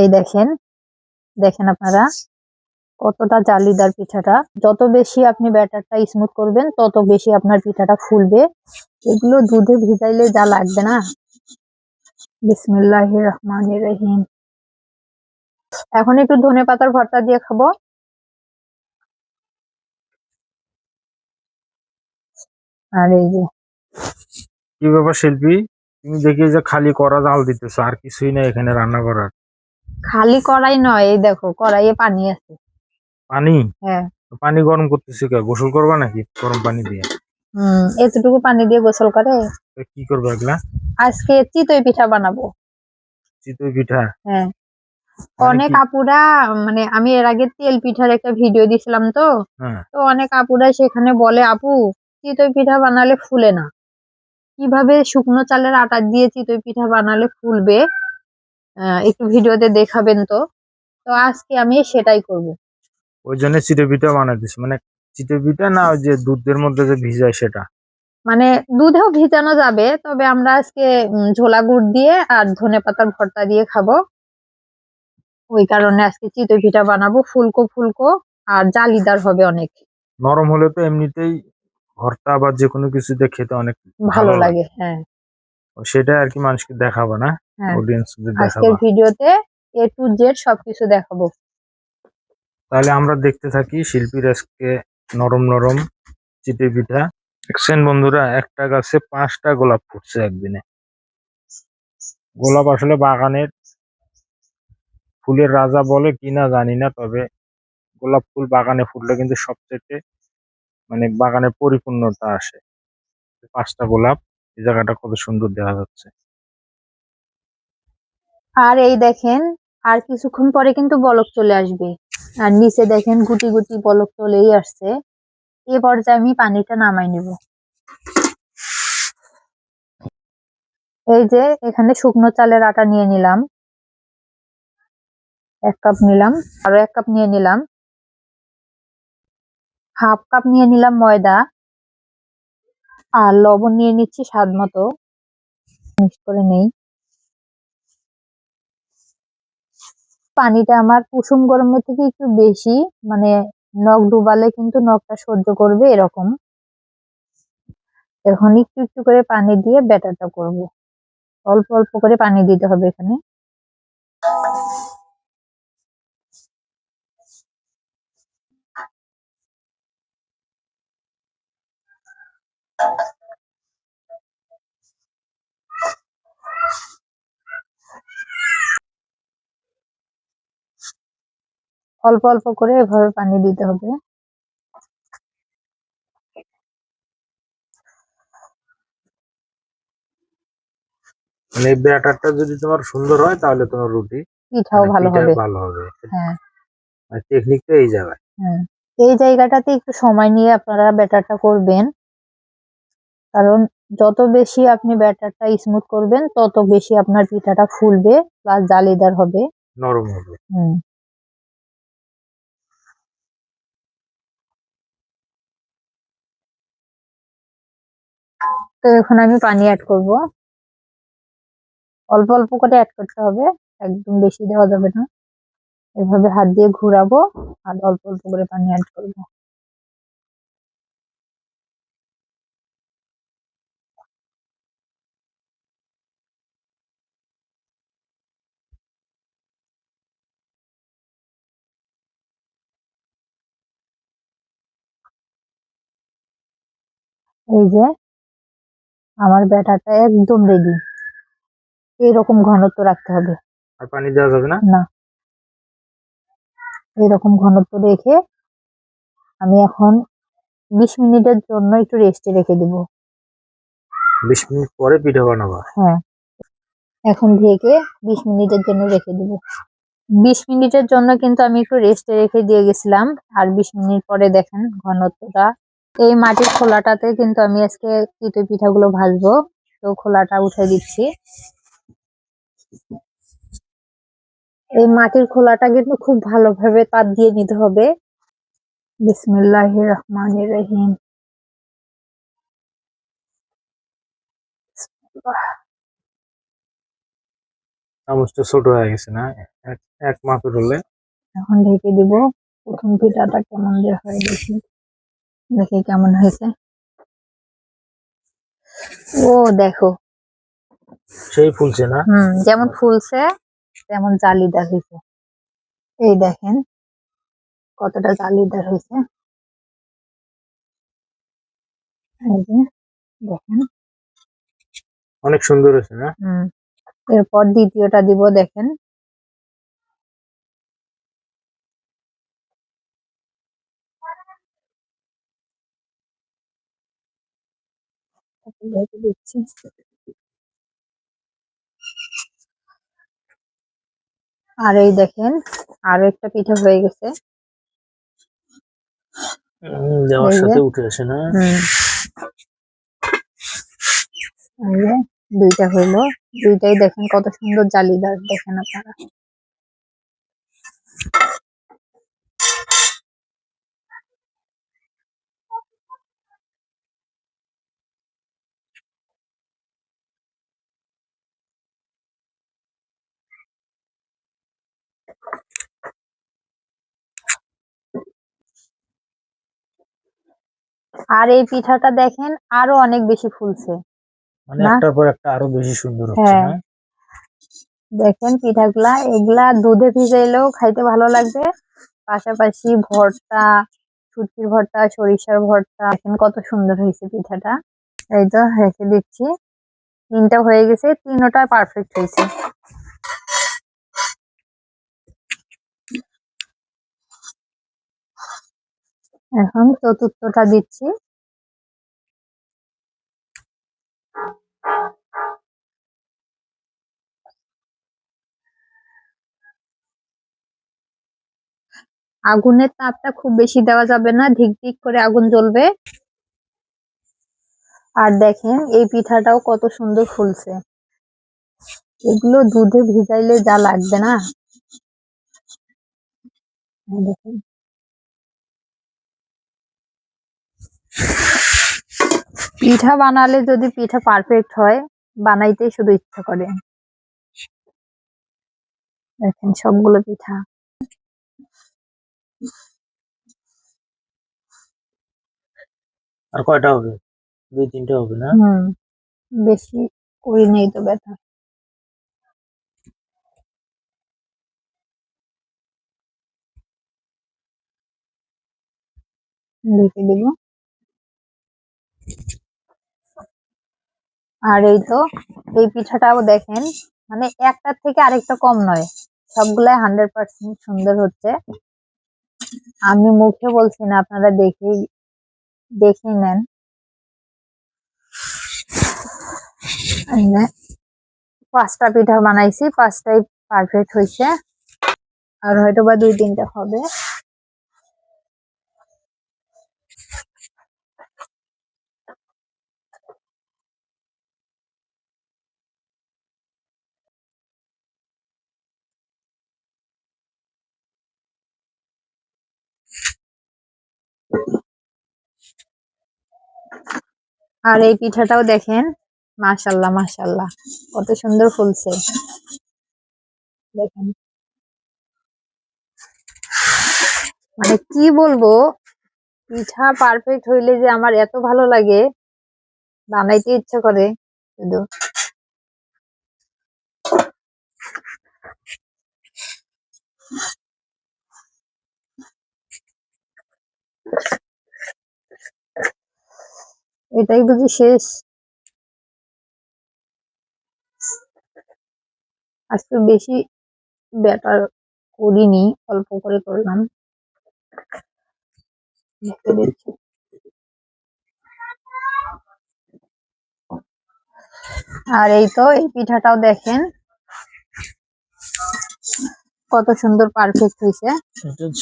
এই দেখেন দেখেন আপনারা কতটা জালিদার পিঠাটা। যত বেশি আপনি ব্যাটারটা স্মুথ করবেন, তত বেশি আপনার পিঠাটা ফুলবে। এগুলো দুধে ভিজাইলে যা লাগবে না? বিসমিল্লাহ রহমান রহিম। এখন একটু ধনে পাতার ভর্তা দিয়ে খাব। আর এই যে কি ব্যাপার শিল্পী? তুমি দেখি যে খালি করা জাল দিতেছো, আর কিছুই না এখানে রান্না করার। খালি কড়াই নয় এই দেখো কড়াইয়ে পানি আছে। পানি? হ্যাঁ। পানি গরম করতেছো কে? গোসল করবা নাকি? গরম পানি দিয়ে? হম এতটুকু পানি দিয়ে গোসল করে। কি করবে এগুলা? আজকে চিতই পিঠা বানাবো। চিতই পিঠা? হ্যাঁ। অনেক? আপুরা মানে আমি এর আগে তেল পিঠার একটা ভিডিও দিছিলাম তো। হ্যাঁ। তো অনেক আপুরা সেখানে বলে আপু চিতই পিঠা বানালে ফুলে না। কীভাবে শুকনো চালের আটা দিয়ে চিতই পিঠা বানালে ফুলবে? একটু ভিডিওতে দেখাবেন তো। তো আজকে আমি সেটাই করব। ওই জন্য চিতই পিঠা মানে চিতই পিঠা না ওই যে দুধের মধ্যে যে ভিজায় সেটা? মানে দুধেও ভিজানো যাবে তবে আমরা আজকে ঝোলা গুড় দিয়ে আর ধনে পাতার ভর্তা দিয়ে খাব। ওই কারণে আজকে চিতই পিঠা বানাবো ফুলকো ফুলকো আর জালিদার হবে অনেক। নরম হলে তো এমনিতেই ভর্তা বা যে কোনো কিছুতে খেতে অনেক ভালো লাগে হ্যাঁ। সেটা আর কি মানুষকে দেখাবো না হ্যাঁ। অডিয়েন্স আজকের দেখাবো। ভিডিওতে এ টু জেড সবকিছু দেখাবো। তাহলে আমরা দেখতে থাকি শিল্পীর আজকে নরম নরম চিতই পিঠা। দেখছেন বন্ধুরা একটা গাছে পাঁচটা গোলাপ ফুটছে একদিনে। গোলাপ আসলে বাগানের ফুলের রাজা বলে কিনা জানি না তবে গোলাপ ফুল বাগানে ফুটলে কিন্তু সবচেয়ে মানে বাগানের পরিপূর্ণতা আসে। পাঁচটা গোলাপ। এই জায়গাটা কত সুন্দর দেখা যাচ্ছে। আর এই দেখেন, আর কিছুক্ষণ পরে কিন্তু বলক চলে আসবে। আর নিচে দেখেন গুটি গুটি বলক চলেই আসছে। এ পর্যায়ে আমি পানিটা নামাই নিব। এই যে এখানে শুকনো চালের আটা নিয়ে নিলাম। এক কাপ নিলাম, আরও এক কাপ নিয়ে নিলাম। হাফ কাপ নিয়ে নিলাম ময়দা। আর লবণ নিয়ে নিচ্ছি স্বাদ মতো। মিক্স করে নেই। পানিটা আমার কুসুম গরমের থেকে একটু বেশি মানে নখ ডুবালে কিন্তু নখটা সহ্য করবে এরকম। এখন একটু একটু করে পানি দিয়ে ব্যাটারটা করব। অল্প অল্প করে পানি দিতে হবে এখানে। অল্প অল্প করে এভাবে পানি দিতে হবে। মানে ব্যাটারটা যদি তোমার সুন্দর হয় তাহলে তোমার রুটি পিঠাও মানে ভালো হবে। ভালো হবে। হ্যাঁ। টেকনিকটা এই জায়গায়। হ্যাঁ এই জায়গাটাতে একটু সময় নিয়ে আপনারা ব্যাটারটা করবেন। কারণ যত বেশি আপনি ব্যাটারটা স্মুথ করবেন তত বেশি আপনার পিঠাটা ফুলবে প্লাস জালিদার হবে। নরম হবে। হুম। তো এখন আমি পানি অ্যাড করব। অল্প অল্প করে অ্যাড করতে হবে একদম বেশি দেওয়া যাবে না। এভাবে হাত দিয়ে ঘুরাবো আর অল্প অল্প করে পানি অ্যাড করব। এই যে আমার ব্যাটাটা একদম রেডি এইরকম ঘনত্ব রাখতে হবে। আর পানি দেওয়া যাবে না? না। এইরকম ঘনত্ব রেখে আমি এখন বিশ মিনিটের জন্য একটু রেস্টে রেখে দেব। বিশ মিনিট পরে পিঠা বানাবা? হ্যাঁ। এখন ঢেকে বিশ মিনিটের জন্য রেখে দেব। বিশ মিনিটের জন্য কিন্তু আমি একটু রেস্টে রেখে দিয়ে গেছিলাম। আর বিশ মিনিট পরে দেখেন ঘনত্বটা এই মাটির খোলাটাতে কিন্তু আমি আজকে চিতই পিঠাগুলো ভাজবো। তো খোলাটা উঠে দিচ্ছি। এই মাটির খোলাটা কিন্তু খুব ভালোভাবে তার দিয়ে নিতে হবে। বিসমিল্লাহ রহমান রহিম। চামচটা ছোট হয়ে গেছে না? এক মাপের হলে এখন ঢেকে দিব। প্রথম পিঠাটা কেমন যে হয় দেখি। দেখি কেমন হয়েছে। ও দেখো। সেই ফুলছে না? হুম যেমন ফুলছে তেমন জালিদার হয়েছে। এই দেখেন কতটা জালিদার হয়েছে। এই যে দেখেন। অনেক সুন্দর হয়েছে না? হুম এরপর দ্বিতীয়টা দিব দেখেন। ঢেকে দিচ্ছি আর এই দেখেন আরও একটা পিঠা হয়ে গেছে। দেওয়ার সাথে উঠে আসে না। হুম। এই যে দুইটা হইল। দুইটাই দেখেন কত সুন্দর জালিদার দেখেন আপনারা। আর এই পিঠাটা দেখেন আরও অনেক বেশি ফুলছে। মানে? একটার পর একটা আরও বেশি সুন্দর হচ্ছে হ্যাঁ। না? দেখেন পিঠাগুলা এগুলা দুধে ভিজাইলেও খাইতে ভালো লাগবে। পাশাপাশি ভর্তা সুতির ভর্তা সরিষার ভর্তা দেখেন কত সুন্দর হয়েছে পিঠাটা। এই তো রেখে দিচ্ছি। তিনটা হয়ে গেছে তিনোটা পারফেক্ট হয়েছে। এখন চতুর্থটা দিচ্ছি। আগুনের তাপটা খুব বেশি দেওয়া যাবে না, ধিক ধিক করে আগুন জ্বলবে। আর দেখেন, এই পিঠাটাও কত সুন্দর ফুলছে। এগুলো দুধে ভিজাইলে যা লাগবে না? দেখেন। পিঠা বানালে যদি পিঠা পারফেক্ট হয় বানাইতেই শুধু ইচ্ছা করে। দেখেন সবগুলো পিঠা। আর কয়টা হবে? দুই তিনটা হবে না? হুম বেশি করি নেই তো ব্যথা ঢেকে দেব। আর এই তো, এই পিঠাটাও দেখেন মানে একটার থেকে আরেকটা কম নয়। সবগুলাই হান্ড্রেড পার্সেন্ট সুন্দর হচ্ছে। আমি মুখে বলছি না, আপনারা দেখেই দেখে নেন। পাঁচটা পিঠা বানাইছি, পাঁচটাই পারফেক্ট হয়েছে আর হয়তো বা দুই তিনটা হবে। আর এই পিঠাটাও দেখেন, মাশাল্লাহ মাশাল্লাহ, কত সুন্দর ফুলছে। দেখেন। মানে কি বলব, পিঠা পারফেক্ট হইলে যে আমার এত ভালো লাগে, বানাইতে ইচ্ছে করে শুধু। এটাই বুঝি শেষ। আজকে বেশি ব্যাটার করিনি অল্প করে করলাম। আর এই তো এই পিঠাটাও দেখেন। কত সুন্দর পারফেক্ট হয়েছে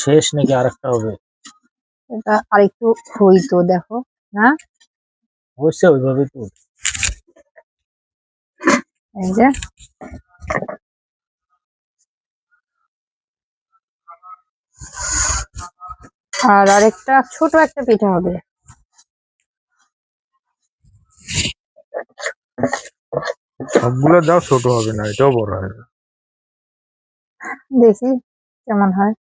শেষ নাকি আরেকটা হবে? এটা আরেকটু হইতো দেখো না? হচ্ছে ওইভাবে তো এই যে। আর আরেকটা ছোট একটা পিঠা হবে। সবগুলো দাও ছোট হবে না এটাও বড় হবে দেখি কেমন হয়।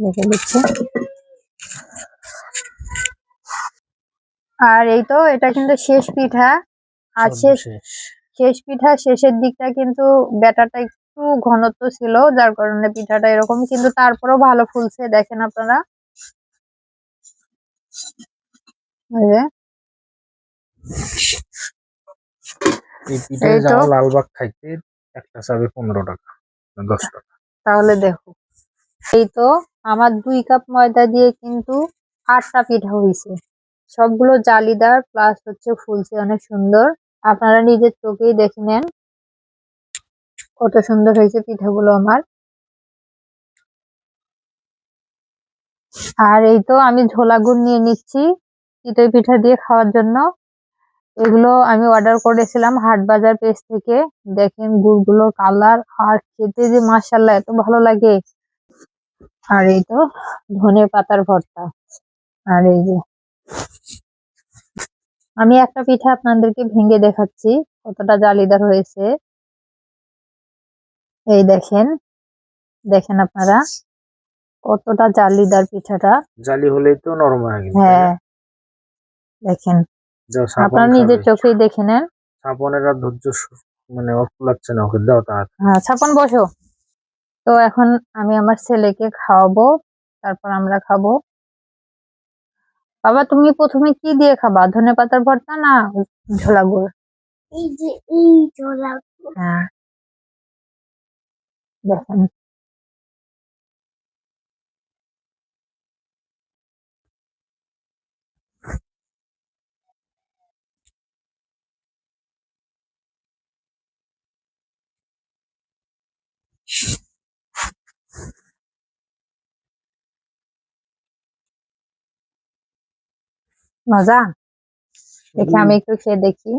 দেখে দিচ্ছি আর এই তো এটা কিন্তু শেষ পিঠা। আর শেষ শেষ। পিঠা শেষের দিকটা কিন্তু ব্যাটারটা একটু ঘনত্ব ছিল যার কারণে পিঠাটা এরকম কিন্তু তারপরেও ভালো ফুলছে দেখেন আপনারা। এই পিঠে। লালবাগ খাইতে একটা চাবে পনেরো টাকা দশ টাকা। তাহলে দেখো। এই তো আমার দুই কাপ ময়দা দিয়ে কিন্তু আটটা পিঠা হয়েছে সবগুলো জালিদার প্লাস হচ্ছে ফুলছে অনেক সুন্দর। আপনারা নিজের চোখেই দেখে নেন কত সুন্দর হয়েছে পিঠাগুলো আমার। আর এই তো আমি ঝোলা গুড় নিয়ে নিচ্ছি চিতই পিঠা দিয়ে খাওয়ার জন্য। এগুলো আমি অর্ডার করেছিলাম হাট বাজার পেজ থেকে। দেখেন গুড়গুলো কালার আর খেতে যে মাসাল্লাহ এত ভালো লাগে। আর এই তো ধনে পাতার ভর্তা। আর এই যে আমি একটা পিঠা আপনাদেরকে ভেঙে দেখাচ্ছি কতটা জালিদার হয়েছে। এই দেখেন দেখেন আপনারা কতটা জালিদার পিঠাটা। জালি হলেই তো নরম হয়ে গেল হ্যাঁ দেখেন। আপনারা নিজের চোখেই দেখে নেন। সাপনের আর ধৈর্য মানে লাগছে না ওকে দাও তার। হ্যাঁ ছাপন বসো। তো এখন আমি আমার ছেলেকে খাওয়াবো তারপর আমরা খাব। বাবা তুমি প্রথমে কি দিয়ে খাবা? ধনে পাতার ভর্তা না ঝোলা গুড়? এই যে এই জোড়া হ্যাঁ। দেখেন। মজা? দেখি আমি একটু খেয়ে দেখি।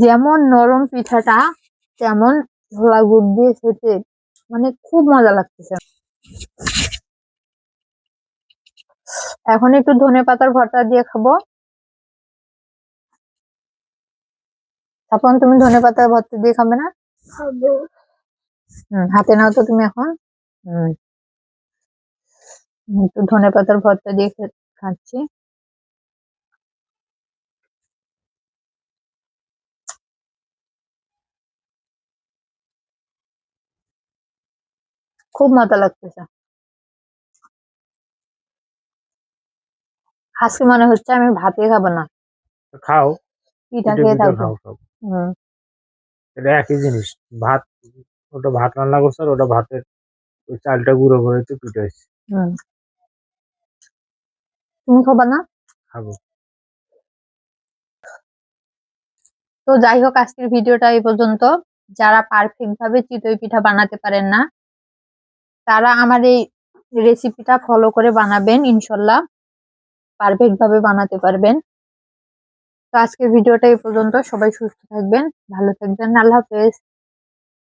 যেমন নরম পিঠাটা তেমন ঝোলা গুড় দিয়ে খেতে মানে খুব মজা লাগতেছে। এখন একটু ধনে পাতার ভর্তা দিয়ে খাব। তখন তুমি ধনে পাতার ভর্তা দিয়ে খাবে না? হুম, হাতে নাও তো তুমি এখন। হুম। একটু ধনে পাতার ভর্তা দিয়ে খাচ্ছি। খুব মজা লাগতেছে। আজকে মনে হচ্ছে আমি ভাতে খাব না। খাও। পিঠা খেয়ে থাকব হুম। এটা একই জিনিস। ভাত ওটা ভাত রান্না করছে আর ওটা ভাতের ওই চালটা গুঁড়ো করে তো পিঠে হয়েছে। তুমি খাবা না? খাব। তো যাই হোক আজকের ভিডিওটা এই পর্যন্ত। যারা পারফেক্ট ভাবে চিতই পিঠা বানাতে পারেন না। তারা আমার এই রেসিপিটা ফলো করে বানাবেন ইনশাল্লাহ। পারফেক্ট ভাবে বানাতে পারবেন। তো আজকের ভিডিওটা এই পর্যন্ত। সবাই সুস্থ থাকবেন, ভালো থাকবেন। আল্লাহ হাফেজ।